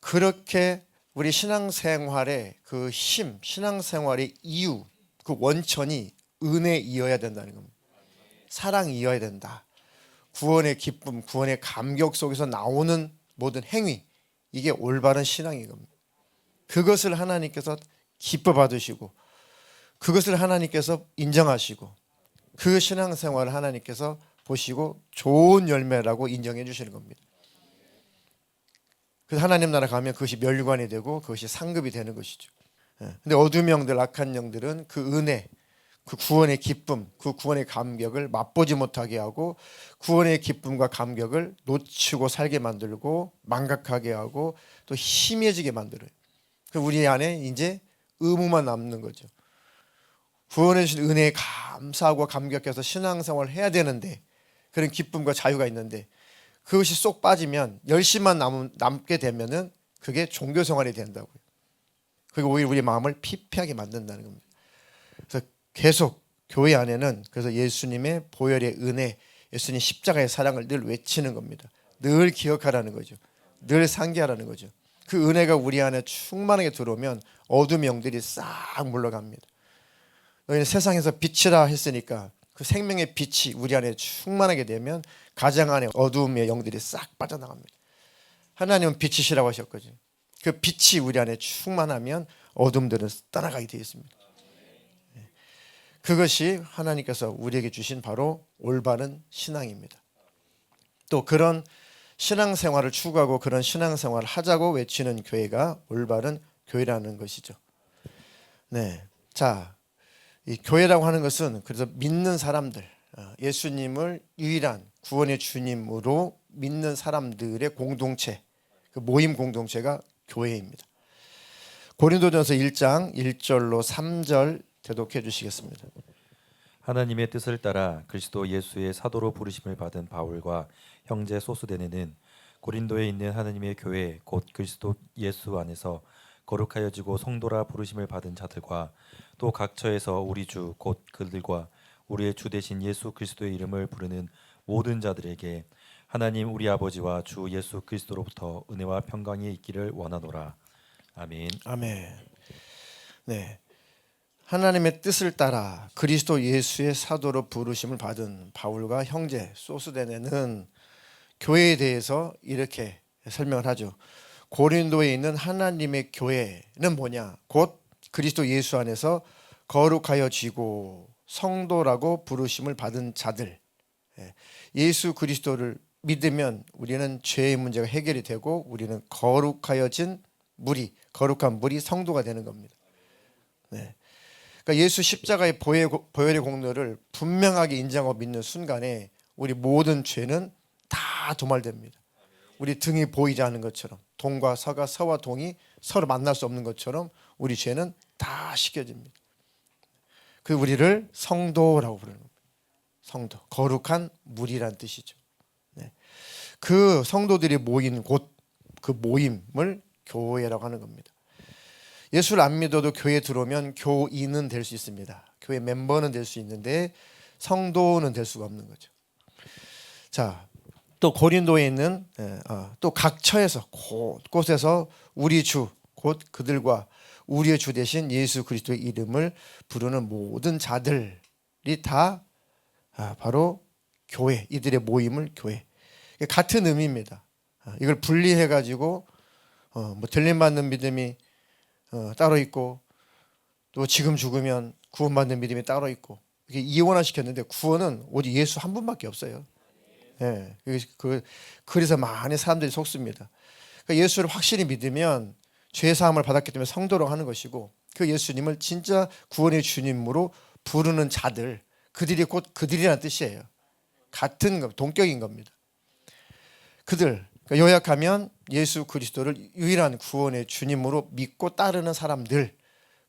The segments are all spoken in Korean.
그렇게 우리 신앙생활의 그 힘, 신앙생활의 이유, 그 원천이 은혜이어야 된다는 겁니다. 사랑이어야 된다. 구원의 기쁨, 구원의 감격 속에서 나오는 모든 행위, 이게 올바른 신앙인 겁니다. 그것을 하나님께서 기뻐 받으시고, 그것을 하나님께서 인정하시고, 그 신앙생활을 하나님께서 보시고 좋은 열매라고 인정해 주시는 겁니다. 그래서 하나님 나라 가면 그것이 멸관이 되고 그것이 상급이 되는 것이죠. 예. 근데 어둠 영들, 악한 영들은 그 은혜, 그 구원의 기쁨, 그 구원의 감격을 맛보지 못하게 하고 구원의 기쁨과 감격을 놓치고 살게 만들고 망각하게 하고 또 희미해지게 만들어요. 그 우리 안에 이제 의무만 남는 거죠. 구원해 주신 은혜에 감사하고 감격해서 신앙생활을 해야 되는데 그런 기쁨과 자유가 있는데 그것이 쏙 빠지면 열심만 남, 남게 되면은 그게 종교 생활이 된다고요. 그게 오히려 우리 마음을 피폐하게 만든다는 겁니다. 그래서 계속 교회 안에는 그래서 예수님의 보혈의 은혜, 예수님 십자가의 사랑을 늘 외치는 겁니다. 늘 기억하라는 거죠. 늘 상기하라는 거죠. 그 은혜가 우리 안에 충만하게 들어오면 어둠 영들이 싹 물러갑니다. 너희는 세상에서 빛이라 했으니까 그 생명의 빛이 우리 안에 충만하게 되면 가정 안에 어두움의 영들이 싹 빠져나갑니다. 하나님은 빛이시라고 하셨거든요. 그 빛이 우리 안에 충만하면 어둠들은 떠나가게 되어 있습니다. 네. 그것이 하나님께서 우리에게 주신 바로 올바른 신앙입니다. 또 그런 신앙생활을 추구하고 그런 신앙생활을 하자고 외치는 교회가 올바른 교회라는 것이죠. 네. 자, 이 교회라고 하는 것은 그래서 믿는 사람들, 어, 예수님을 유일한 구원의 주님으로 믿는 사람들의 공동체, 그 모임 공동체가 교회입니다. 고린도전서 1장 1절로 3절 대독해 주시겠습니다. 하나님의 뜻을 따라 그리스도 예수의 사도로 부르심을 받은 바울과 형제 소수데네는 고린도에 있는 하나님의 교회 곧 그리스도 예수 안에서 거룩하여지고 성도라 부르심을 받은 자들과 또 각처에서 우리 주 곧 그들과 우리의 주 되신 예수 그리스도의 이름을 부르는 모든 자들에게 하나님 우리 아버지와 주 예수 그리스도로부터 은혜와 평강이 있기를 원하노라. 아멘. 아멘. 네. 하나님의 뜻을 따라 그리스도 예수의 사도로 부르심을 받은 바울과 형제 소스데네는 교회에 대해서 이렇게 설명을 하죠. 고린도에 있는 하나님의 교회는 뭐냐? 곧 그리스도 예수 안에서 거룩하여 지고 성도라고 부르심을 받은 자들. 예. 예수 그리스도를 믿으면 우리는 죄의 문제가 해결이 되고 우리는 거룩하여진 물이 거룩한 물이 성도가 되는 겁니다. 네. 그러니까 예수 십자가의 보혈의 공로를 분명하게 인정하고 믿는 순간에 우리 모든 죄는 다 도말됩니다. 우리 등이 보이지 않는 것처럼 동과 서가 서와 동이 서로 만날 수 없는 것처럼 우리 죄는 다 씻겨집니다. 그 우리를 성도라고 부르는. 성도, 거룩한 물이란 뜻이죠. 네. 그 성도들이 모인 곳, 그 모임을 교회라고 하는 겁니다. 예수를 안 믿어도 교회 들어오면 교인은 될 수 있습니다. 교회 멤버는 될 수 있는데 성도는 될 수가 없는 거죠. 자, 또 고린도에 있는 예, 어, 또 각 처에서 곳곳에서 우리 주 곧 그들과 우리의 주 대신 예수 그리스도의 이름을 부르는 모든 자들이 다 아, 바로 교회 이들의 모임을 교회 같은 의미입니다. 아, 이걸 분리해 가지고 어, 뭐 들림받는 믿음이 어, 따로 있고 또 지금 죽으면 구원받는 믿음이 따로 있고 이게 이원화 시켰는데 구원은 오직 예수 한 분밖에 없어요. 예, 그 그래서 많은 사람들이 속습니다. 그러니까 예수를 확실히 믿으면 죄 사함을 받았기 때문에 성도로 하는 것이고 그 예수님을 진짜 구원의 주님으로 부르는 자들 그들이 곧 그들이라는 뜻이에요. 같은 동격인 겁니다. 그들 그러니까 요약하면 예수 그리스도를 유일한 구원의 주님으로 믿고 따르는 사람들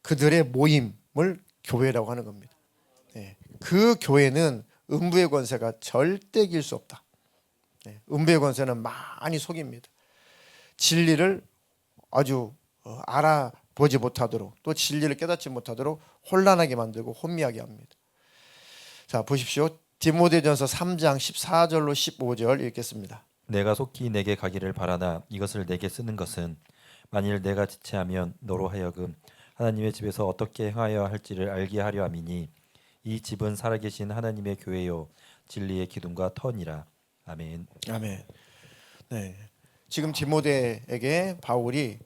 그들의 모임을 교회라고 하는 겁니다. 네. 그 교회는 음부의 권세가 절대 이길 수 없다. 네. 음부의 권세는 많이 속입니다. 진리를 아주 어, 알아보지 못하도록 또 진리를 깨닫지 못하도록 혼란하게 만들고 혼미하게 합니다. 자 보십시오. 디모데전서 3장 14절로 15절 읽겠습니다. 내가 속히 내게 가기를 바라나 이것을 내게 쓰는 것은 만일 내가 지체하면 너로 하여금 하나님의 집에서 어떻게 행하여 할지를 알게 하려 함이니 이 집은 살아계신 하나님의 교회요 진리의 기둥과 터니라 아멘. 아멘. 네. 지금 디모데에게 바울이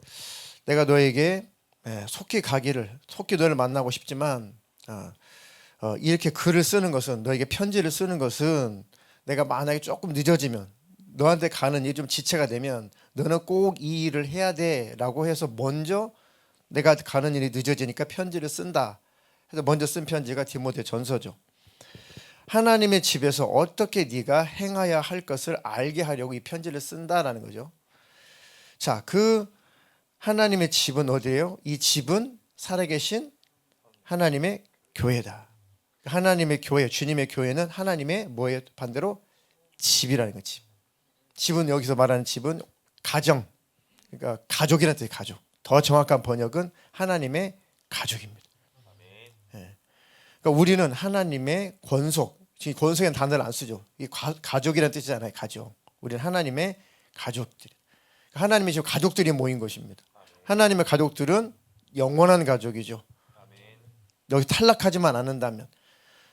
내가 너에게 예, 속히 가기를 속히 너를 만나고 싶지만 아, 어, 이렇게 글을 쓰는 것은 너에게 편지를 쓰는 것은 내가 만약에 조금 늦어지면 너한테 가는 일이 좀 지체가 되면 너는 꼭 이 일을 해야 돼라고 해서 먼저 내가 가는 일이 늦어지니까 편지를 쓴다. 해서 먼저 쓴 편지가 디모데 전서죠. 하나님의 집에서 어떻게 네가 행해야 할 것을 알게 하려고 이 편지를 쓴다라는 거죠. 자, 그 하나님의 집은 어디예요? 이 집은 살아계신 하나님의 교회다. 하나님의 교회, 주님의 교회는 하나님의 뭐예요? 반대로 집이라는 거 집. 집은 여기서 말하는 집은 가정, 그러니까 가족이라는 뜻이 가족. 더 정확한 번역은 하나님의 가족입니다. 예. 그러니까 우리는 하나님의 권속, 지금 권속이라는 단어를 안 쓰죠. 이 가, 가족이라는 뜻이잖아요. 가족. 우리는 하나님의 가족들. 하나님의 지금 가족들이 모인 것입니다. 하나님의 가족들은 영원한 가족이죠. 여기 탈락하지만 않는다면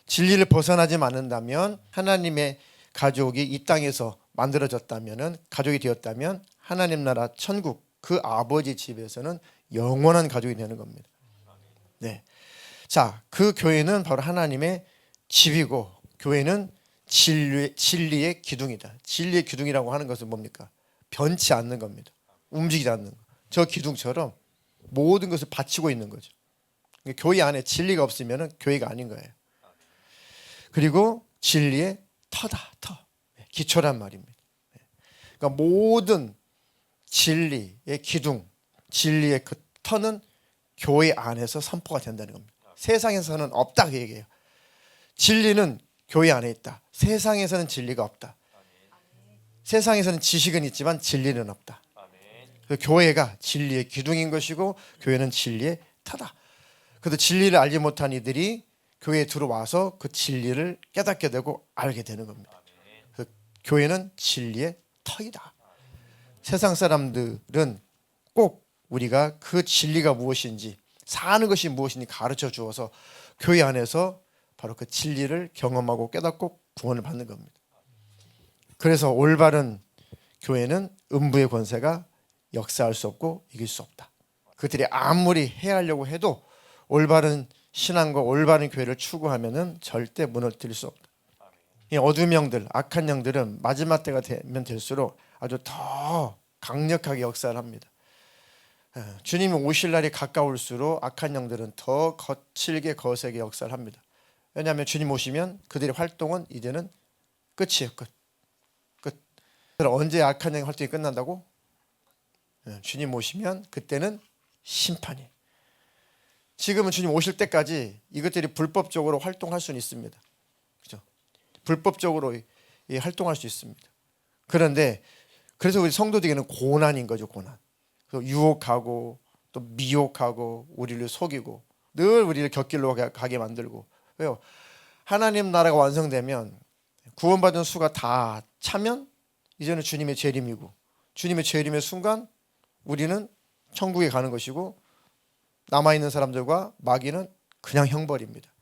진리를 벗어나지만 않는다면 하나님의 가족이 이 땅에서 만들어졌다면은 가족이 되었다면 하나님 나라 천국 그 아버지 집에서는 영원한 가족이 되는 겁니다. 네. 자, 그 교회는 바로 하나님의 집이고 교회는 진리, 진리의 기둥이다. 진리의 기둥이라고 하는 것은 뭡니까? 변치 않는 겁니다. 움직이지 않는 거. 저 기둥처럼 모든 것을 바치고 있는 거죠. 교회 안에 진리가 없으면 교회가 아닌 거예요. 그리고 진리의 터다, 터. 네, 기초란 말입니다. 네. 그러니까 모든 진리의 기둥, 진리의 그 터는 교회 안에서 선포가 된다는 겁니다. 세상에서는 없다 그 얘기예요. 진리는 교회 안에 있다. 세상에서는 진리가 없다. 세상에서는 지식은 있지만 진리는 없다. 그 교회가 진리의 기둥인 것이고 교회는 진리의 터다. 그래도 진리를 알지 못한 이들이 교회에 들어와서 그 진리를 깨닫게 되고 알게 되는 겁니다. 그 교회는 진리의 터이다. 세상 사람들은 꼭 우리가 그 진리가 무엇인지 사는 것이 무엇인지 가르쳐 주어서 교회 안에서 바로 그 진리를 경험하고 깨닫고 구원을 받는 겁니다. 그래서 올바른 교회는 음부의 권세가 역사할 수 없고 이길 수 없다. 그들이 아무리 해하려고 해도 올바른 신앙과 올바른 교회를 추구하면은 절대 무너뜨릴 수 없다. 이 어둠 영들, 악한 영들은 마지막 때가 되면 될수록 아주 더 강력하게 역사를 합니다. 예, 주님이 오실 날이 가까울수록 악한 영들은 더 거칠게 거세게 역사를 합니다. 왜냐하면 주님 오시면 그들의 활동은 이제는 끝이에요. 끝. 끝. 그럼 언제 악한 영 활동이 끝난다고? 예, 주님 오시면 그때는 심판이. 지금은 주님 오실 때까지 이것들이 불법적으로 활동할 수는 있습니다. 그죠? 불법적으로 활동할 수 있습니다. 그런데 그래서 우리 성도들에게는 고난인 거죠, 고난. 유혹하고 또 미혹하고 우리를 속이고 늘 우리를 곁길로 가- 가게 만들고 왜요? 하나님 나라가 완성되면 구원받은 수가 다 차면 이제는 주님의 재림이고 주님의 재림의 순간 우리는 천국에 가는 것이고 남아 있는 사람들과 마귀는 그냥 형벌입니다.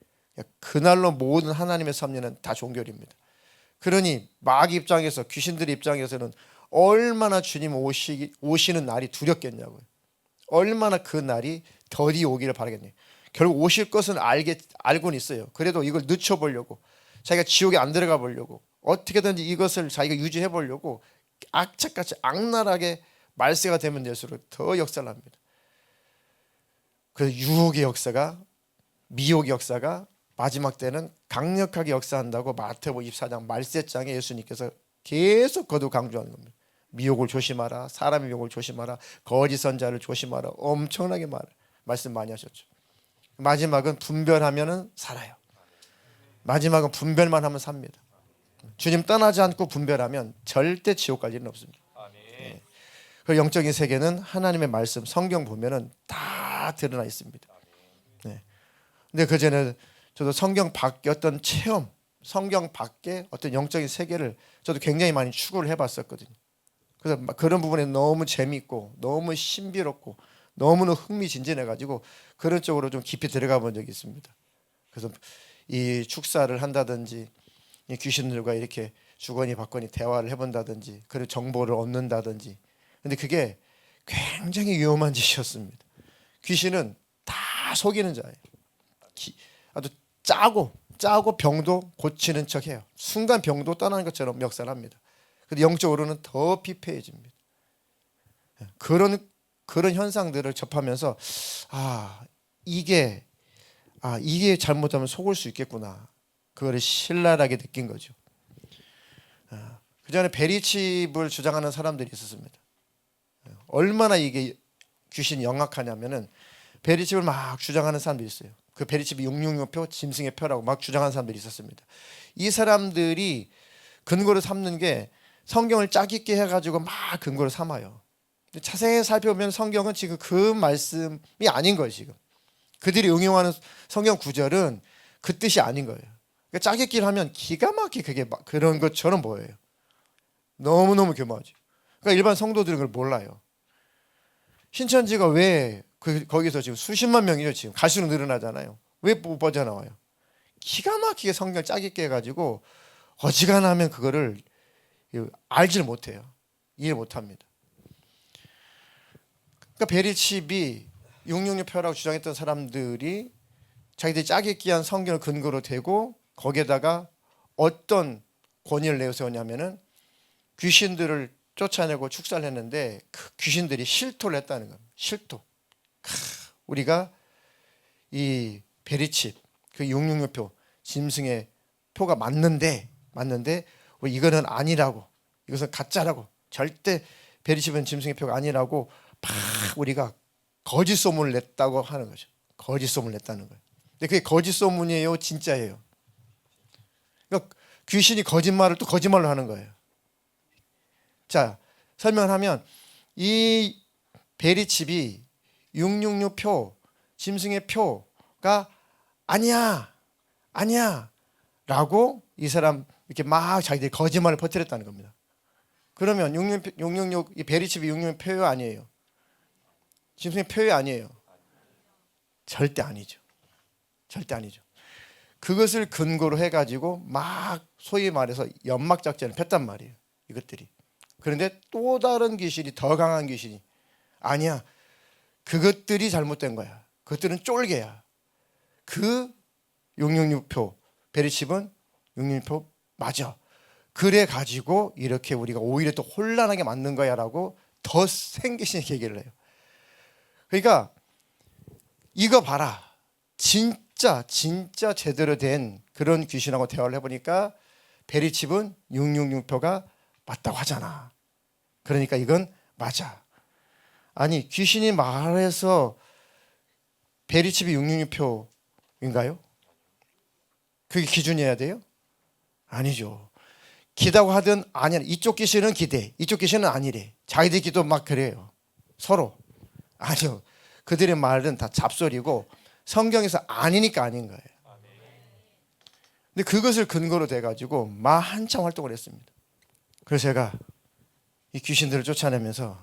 그날로 모든 하나님의 섭리는 다 종결입니다. 그러니 마귀 입장에서 귀신들 입장에서는 얼마나 주님 오시, 오시는 날이 두렵겠냐고요. 얼마나 그 날이 더디 오기를 바라겠네요. 결국 오실 것은 알게 알고는 있어요. 그래도 이걸 늦춰 보려고 자기가 지옥에 안 들어가 보려고 어떻게든지 이것을 자기가 유지해 보려고 악착같이 악랄하게 말세가 되면 될수록 더 역사를 합니다. 그 유혹의 역사가 미혹의 역사가 마지막 때는 강력하게 역사한다고 마태복음 24장 말세장에 예수님께서 계속 거듭 강조하는 겁니다. 미혹을 조심하라. 사람의 미혹을 조심하라. 거짓 선자를 조심하라. 엄청나게 말 말씀 많이 하셨죠. 마지막은 분별하면은 살아요. 마지막은 분별만 하면 삽니다. 주님 떠나지 않고 분별하면 절대 지옥 갈 일은 없습니다. 예. 그 영적인 세계는 하나님의 말씀 성경 보면은 다 드러나 있습니다. 네. 근데 그 전에 저도 성경 밖에 어떤 체험, 성경 밖에 어떤 영적인 세계를 저도 굉장히 많이 추구를 해봤었거든요. 그래서 막 그런 부분에 너무 재미있고 너무 신비롭고 너무나 흥미진진해 가지고 그런 쪽으로 좀 깊이 들어가 본 적이 있습니다. 그래서 이 축사를 한다든지 이 귀신들과 이렇게 주거니 받거니 대화를 해본다든지 그런 정보를 얻는다든지 근데 그게 굉장히 위험한 짓이었습니다. 귀신은 다 속이는 자예요. 기- 아주 짜고 짜고 병도 고치는 척해요. 순간 병도 떠나는 것처럼 역사합니다. 근데 영적으로는 더 피폐해집니다. 예, 그런 그런 현상들을 접하면서 아 이게 아 이게 잘못하면 속을 수 있겠구나. 그거를 신랄하게 느낀 거죠. 아, 그 전에 베리칩을 주장하는 사람들이 있었습니다. 예, 얼마나 이게 귀신이 영악하냐면은 베리칩을 막 주장하는 사람들이 있어요. 그 베리칩이 666표, 짐승의 표라고 막 주장하는 사람들이 있었습니다. 이 사람들이 근거로 삼는 게 성경을 짜깁게 해가지고 막 근거로 삼아요. 자세히 살펴보면 성경은 지금 그 말씀이 아닌 거예요. 지금 그들이 응용하는 성경 구절은 그 뜻이 아닌 거예요. 그러니까 짜깁기를 하면 기가 막히게 그게 막 그런 것처럼 보여요. 너무 너무 교묘하죠. 그러니까 일반 성도들은 그걸 몰라요. 신천지가 왜 그 거기서 지금 수십만 명이죠 지금 갈수록 늘어나잖아요. 왜못 빠져나와요? 기가 막히게 성경 짜깁게 해가지고 어지간하면 그거를 알지를 못해요. 이해 못합니다. 그러니까 베리칩이 666 표라고 주장했던 사람들이 자기들이 짜깁기한 성경을 근거로 대고 거기에다가 어떤 권위를 내세웠냐면은 귀신들을 쫓아내고 축사를 했는데 그 귀신들이 실토를 했다는 겁니다. 실토. 크, 우리가 이 베리칩 그 666표 짐승의 표가 맞는데 맞는데 우리 이거는 아니라고 이것은 가짜라고 절대 베리칩은 짐승의 표가 아니라고 막 우리가 거짓 소문을 냈다고 하는 거죠. 거짓 소문을 냈다는 거예요. 근데 그게 거짓 소문이에요, 진짜예요. 그러니까 귀신이 거짓말을 또 거짓말로 하는 거예요. 자, 설명을 하면 이 베리칩이 666표 짐승의 표가 아니야. 아니야. 라고 이 사람 이렇게 막 자기들이 거짓말을 퍼뜨렸다는 겁니다. 그러면 666, 666 이 베리칩이 666 표요 아니에요. 짐승의 표요 아니에요. 절대 아니죠. 절대 아니죠. 그것을 근거로 해가지고 막 소위 말해서 연막 작전을 폈단 말이에요. 이것들이. 그런데 또 다른 귀신이 더 강한 귀신이 아니야. 그것들이 잘못된 거야. 그것들은 쫄개야. 그 666표 베리칩은 666표 맞아. 그래 가지고 이렇게 우리가 오히려 또 혼란하게 만든 거야라고 더 생기신 얘기를 해요. 그러니까 이거 봐라. 진짜 진짜 제대로 된 그런 귀신하고 대화를 해보니까 베리칩은 666표가 맞다고 하잖아. 그러니까 이건 맞아. 아니 귀신이 말해서 베리칩이 666표인가요? 그게 기준이어야 돼요? 아니죠. 기다고 하든 아니야. 이쪽 귀신은 기대, 이쪽 귀신은 아니래. 자기들 기도 막 그래요. 서로 아니요. 그들의 말은 다 잡소리고 성경에서 아니니까 아닌 거예요. 근데 그것을 근거로 돼 가지고 막 한참 활동을 했습니다. 그래서 제가 이 귀신들을 쫓아내면서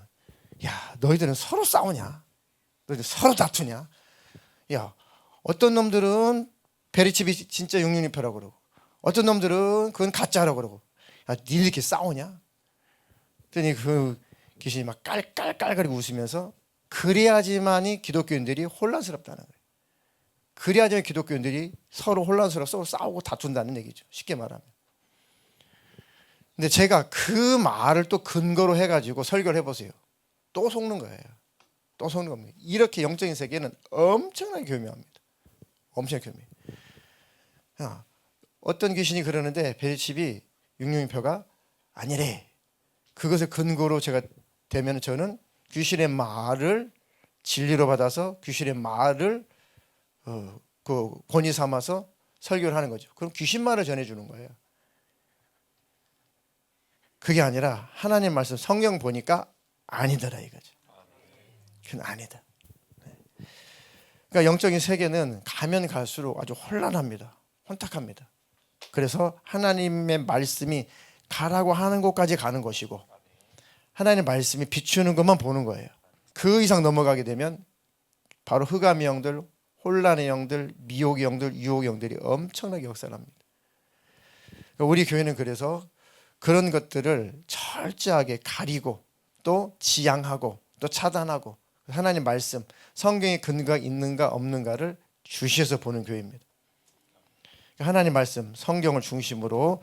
야 너희들은 서로 싸우냐? 너희들 서로 다투냐? 야 어떤 nom들은 베리칩이 진짜 666표라고 그러고 어떤 놈들은 그건 가짜라고 그러고 야 니들 이렇게 싸우냐? 그랬더니 그 귀신이 막 깔깔깔거리고 웃으면서 그래야지만이 기독교인들이 혼란스럽다는 거예요. 그래야지만 기독교인들이 서로 혼란스러워 서로 싸우고 다툰다는 얘기죠. 쉽게 말하면. 근데 제가 그 말을 또 근거로 해가지고 설교를 해보세요. 또 속는 거예요. 또 속는 겁니다. 이렇게 영적인 세계는 엄청나게 교묘합니다. 엄청 교묘해요. 야, 어떤 귀신이 그러는데 베리칩이 육룡표가 아니래. 그것을 근거로 제가 되면 저는 귀신의 말을 진리로 받아서 귀신의 말을 어, 그 권위 삼아서 설교를 하는 거죠. 그럼 귀신 말을 전해주는 거예요. 그게 아니라 하나님 말씀 성경 보니까 아니더라 이거죠. 그건 아니다. 네. 그러니까 영적인 세계는 가면 갈수록 아주 혼란합니다. 혼탁합니다. 그래서 하나님의 말씀이 가라고 하는 곳까지 가는 것이고 하나님의 말씀이 비추는 것만 보는 거예요. 그 이상 넘어가게 되면 바로 흑암의 영들, 혼란의 영들, 미혹의 영들, 유혹의 영들이 엄청나게 역사합니다. 우리 교회는 그래서 그런 것들을 철저하게 가리고 또 지양하고 또 차단하고 하나님 말씀, 성경의 근거가 있는가 없는가를 주시해서 보는 교회입니다. 하나님 말씀, 성경을 중심으로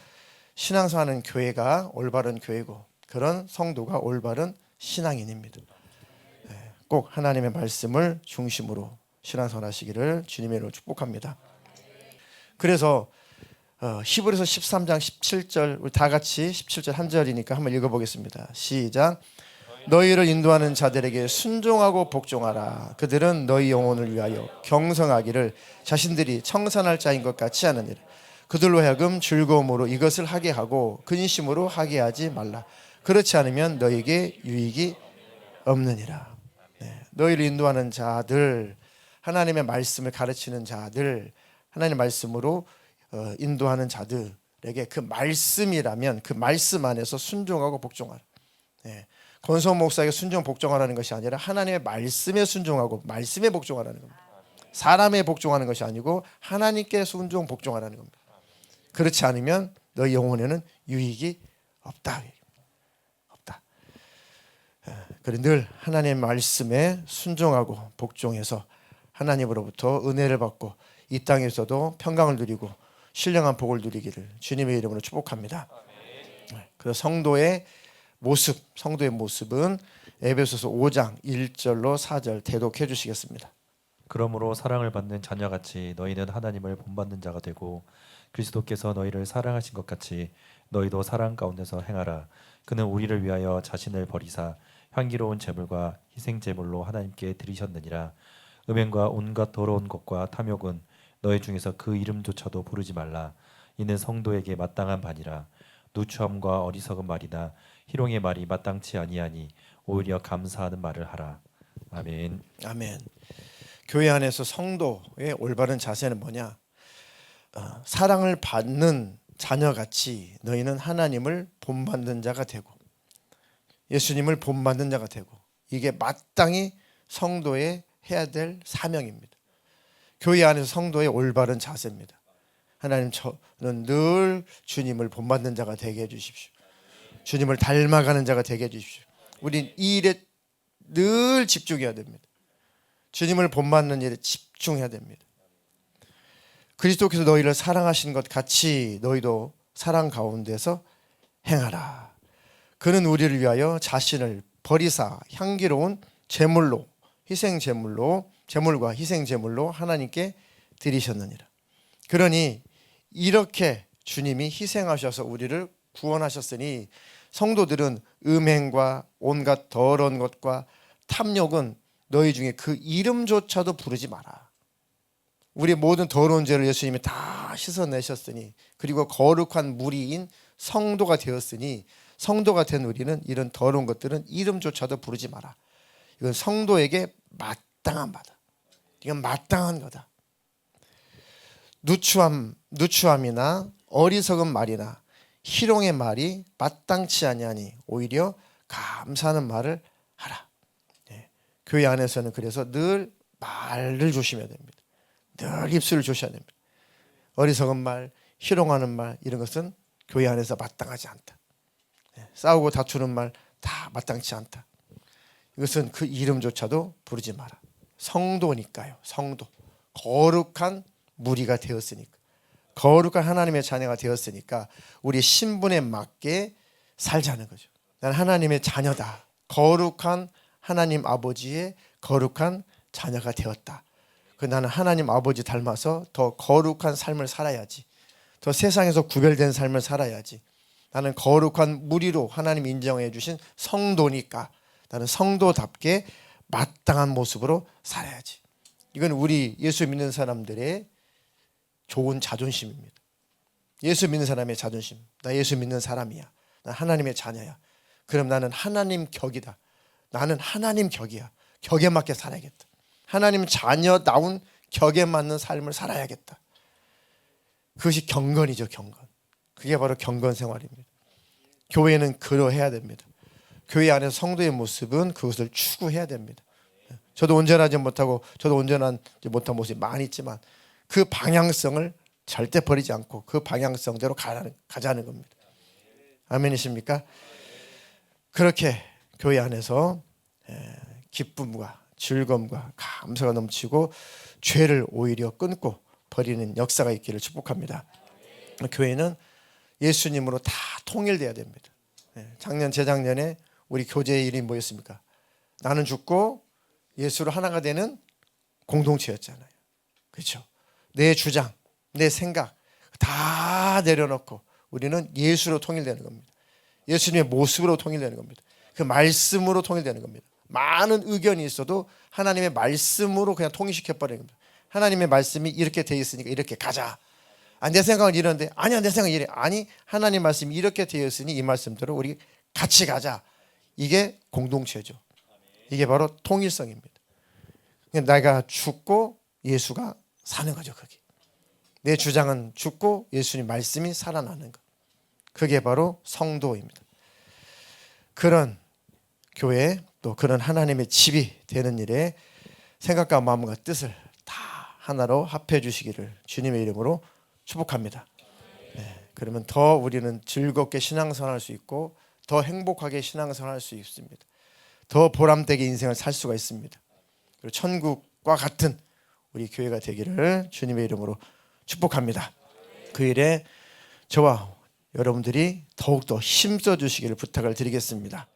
신앙생활하는 교회가 올바른 교회고 그런 성도가 올바른 신앙인입니다. 네, 꼭 하나님의 말씀을 중심으로 신앙생활하시기를 주님의 이름으로 축복합니다. 그래서 어, 히브리서 13장 17절 우리 다 같이 17절 한 절이니까 한번 읽어보겠습니다. 시작. 너희를 인도하는 자들에게 순종하고 복종하라. 그들은 너희 영혼을 위하여 경성하기를 자신들이 청산할 자인 것 같이 하느니라. 그들로 하여금 즐거움으로 이것을 하게 하고 근심으로 하게 하지 말라. 그렇지 않으면 너에게 유익이 없느니라. 네, 너희를 인도하는 자들, 하나님의 말씀을 가르치는 자들, 하나님의 말씀으로 어, 인도하는 자들에게 그 말씀이라면 그 말씀 안에서 순종하고 복종하라. 네. 권성 목사에게 순종 복종하라는 것이 아니라 하나님의 말씀에 순종하고 말씀에 복종하라는 겁니다. 사람에 복종하는 것이 아니고 하나님께 순종 복종하라는 겁니다. 그렇지 않으면 너희 영혼에는 유익이 없다. 없다. 예, 그래 늘 하나님의 말씀에 순종하고 복종해서 하나님으로부터 은혜를 받고 이 땅에서도 평강을 누리고 신령한 복을 누리기를 주님의 이름으로 축복합니다. 예, 그래서 성도의 모습, 성도의 모습은 에베소서 5장 1절로 4절 대독해 주시겠습니다. 그러므로 사랑을 받는 자녀같이 너희는 하나님을 본받는 자가 되고 그리스도께서 너희를 사랑하신 것 같이 너희도 사랑 가운데서 행하라. 그는 우리를 위하여 자신을 버리사 향기로운 제물과 희생 제물로 하나님께 드리셨느니라. 음행과 온갖 더러운 것과 탐욕은 너희 중에서 그 이름조차도 부르지 말라. 이는 성도에게 마땅한 바니라. 누추함과 어리석은 말이나 희롱의 말이 마땅치 아니하니 오히려 감사하는 말을 하라. 아멘. 아멘. 교회 안에서 성도의 올바른 자세는 뭐냐? 어, 사랑을 받는 자녀같이 너희는 하나님을 본받는 자가 되고 예수님을 본받는 자가 되고 이게 마땅히 성도의 해야 될 사명입니다. 교회 안에서 성도의 올바른 자세입니다. 하나님 저는 늘 주님을 본받는 자가 되게 해 주십시오. 주님을 닮아가는 자가 되게 해 주십시오. 우린 이 일에 늘 집중해야 됩니다. 주님을 본받는 일에 집중해야 됩니다. 그리스도께서 너희를 사랑하신 것 같이 너희도 사랑 가운데서 행하라. 그는 우리를 위하여 자신을 버리사 향기로운 제물로 희생 제물로 제물과 희생 제물로 하나님께 드리셨느니라. 그러니 이렇게 주님이 희생하셔서 우리를 구원하셨으니 성도들은 음행과 온갖 더러운 것과 탐욕은 너희 중에 그 이름조차도 부르지 마라. 우리 모든 더러운 죄를 예수님이 다 씻어내셨으니 그리고 거룩한 무리인 성도가 되었으니 성도가 된 우리는 이런 더러운 것들은 이름조차도 부르지 마라. 이건 성도에게 마땅한 바다. 이건 마땅한 거다. 누추함, 누추함이나 어리석은 말이나 희롱의 말이 마땅치 아니하니 오히려 감사하는 말을 하라. 예. 교회 안에서는 그래서 늘 말을 조심해야 됩니다. 늘 입술을 조심해야 됩니다. 어리석은 말, 희롱하는 말 이런 것은 교회 안에서 마땅하지 않다. 예. 싸우고 다투는 말 다 마땅치 않다. 이것은 그 이름조차도 부르지 마라. 성도니까요. 성도. 거룩한 무리가 되었으니까. 거룩한 하나님의 자녀가 되었으니까 우리 신분에 맞게 살자는 거죠. 난 하나님의 자녀다. 거룩한 하나님 아버지의 거룩한 자녀가 되었다. 그 나는 하나님 아버지 닮아서 더 거룩한 삶을 살아야지. 더 세상에서 구별된 삶을 살아야지. 나는 거룩한 무리로 하나님 인정해 주신 성도니까 나는 성도답게 마땅한 모습으로 살아야지. 이건 우리 예수 믿는 사람들의 좋은 자존심입니다. 예수 믿는 사람의 자존심. 나 예수 믿는 사람이야. 나 하나님의 자녀야. 그럼 나는 하나님 격이다. 나는 하나님 격이야. 격에 맞게 살아야겠다. 하나님 자녀다운 격에 맞는 삶을 살아야겠다. 그것이 경건이죠, 경건. 그게 바로 경건 생활입니다. 교회는 그러해야 됩니다. 교회 안에서 성도의 모습은 그것을 추구해야 됩니다. 저도 온전하지 못하고 저도 온전하지 못한 모습이 많이 있지만 그 방향성을 절대 버리지 않고 그 방향성대로 가자는, 가자는 겁니다. 아멘이십니까? 그렇게 교회 안에서 에, 기쁨과 즐거움과 감사가 넘치고 죄를 오히려 끊고 버리는 역사가 있기를 축복합니다. 교회는 예수님으로 다 통일돼야 됩니다. 예, 작년 재작년에 우리 교제의 일이 뭐였습니까? 나는 죽고 예수로 하나가 되는 공동체였잖아요. 그렇죠? 내 주장, 내 생각 다 내려놓고 우리는 예수로 통일되는 겁니다. 예수님의 모습으로 통일되는 겁니다. 그 말씀으로 통일되는 겁니다. 많은 의견이 있어도 하나님의 말씀으로 그냥 통일시켜 버리는 겁니다. 하나님의 말씀이 이렇게 돼 있으니까 이렇게 가자. 아, 내 생각은 이런데 아니야 내 생각은 이래. 아니 하나님 말씀이 이렇게 되어 있으니 이 말씀대로 우리 같이 가자. 이게 공동체죠. 이게 바로 통일성입니다. 내가 죽고 예수가 사는 거죠. 그게 내 주장은 죽고 예수님 말씀이 살아나는 것. 그게 바로 성도입니다. 그런 교회 또 그런 하나님의 집이 되는 일에 생각과 마음과 뜻을 다 하나로 합해 주시기를 주님의 이름으로 축복합니다. 네, 그러면 더 우리는 즐겁게 신앙생활할 수 있고 더 행복하게 신앙생활할 수 있습니다. 더 보람되게 인생을 살 수가 있습니다. 그리고 천국과 같은 우리 교회가 되기를 주님의 이름으로 축복합니다. 그 일에 저와 여러분들이 더욱더 힘써 주시기를 부탁을 드리겠습니다.